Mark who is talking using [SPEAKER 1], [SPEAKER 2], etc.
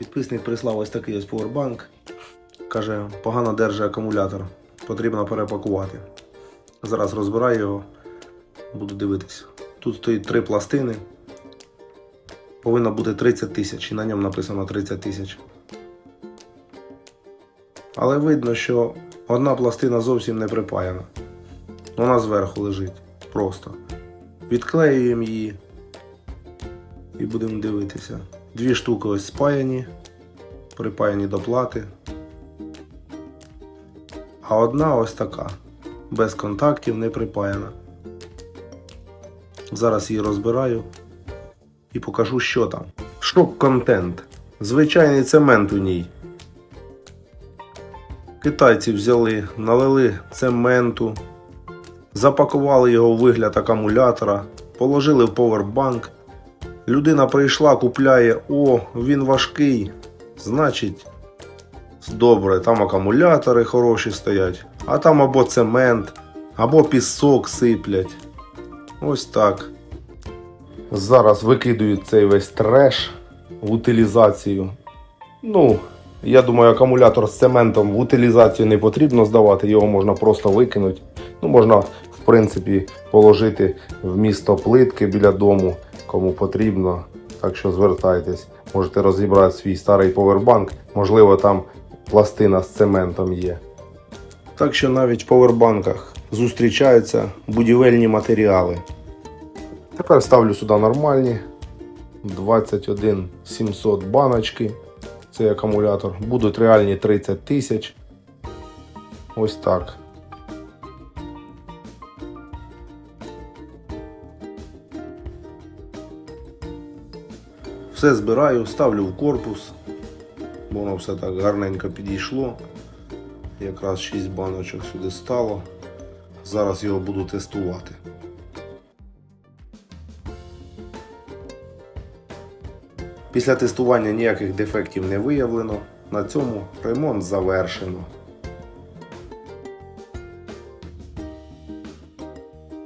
[SPEAKER 1] Підписник прислав ось такий ось повербанк. Каже, погано держить акумулятор. Потрібно перепакувати. Зараз розбираю його, буду дивитися. Тут стоїть три пластини. Повинно бути 30 тисяч, і на ньому написано 30 тисяч. Але видно, що одна пластина зовсім не припаяна. Вона зверху лежить. Просто. Відклеюємо її і будемо дивитися. Дві штуки ось спаяні, припаяні до плати. А одна ось така. Без контактів не припаяна. Зараз її розбираю і покажу, що там. Шок-контент. Звичайний цемент у ній. Китайці взяли, налили цементу, запакували його у вигляд акумулятора, положили в повербанк. Людина прийшла, купляє, о, він важкий. Значить, добре, там акумулятори хороші стоять, а там або цемент, або пісок сиплять. Ось так. Зараз викидують цей весь треш в утилізацію. Ну, я думаю, акумулятор з цементом в утилізацію не потрібно здавати, його можна просто викинути. Ну, можна, в принципі, положити в місто плитки біля дому, кому потрібно. Так що звертайтесь, можете розібрати свій старий повербанк, можливо, там пластина з цементом є. Так що навіть в повербанках зустрічаються будівельні матеріали. Тепер ставлю сюди нормальні 21 700 баночки. Цей акумулятор. Будуть реальні 30 тисяч. Ось так. Все збираю, ставлю в корпус, бо воно все так гарненько підійшло. Якраз 6 баночок сюди стало. Зараз його буду тестувати. Після тестування ніяких дефектів не виявлено. На цьому ремонт завершено.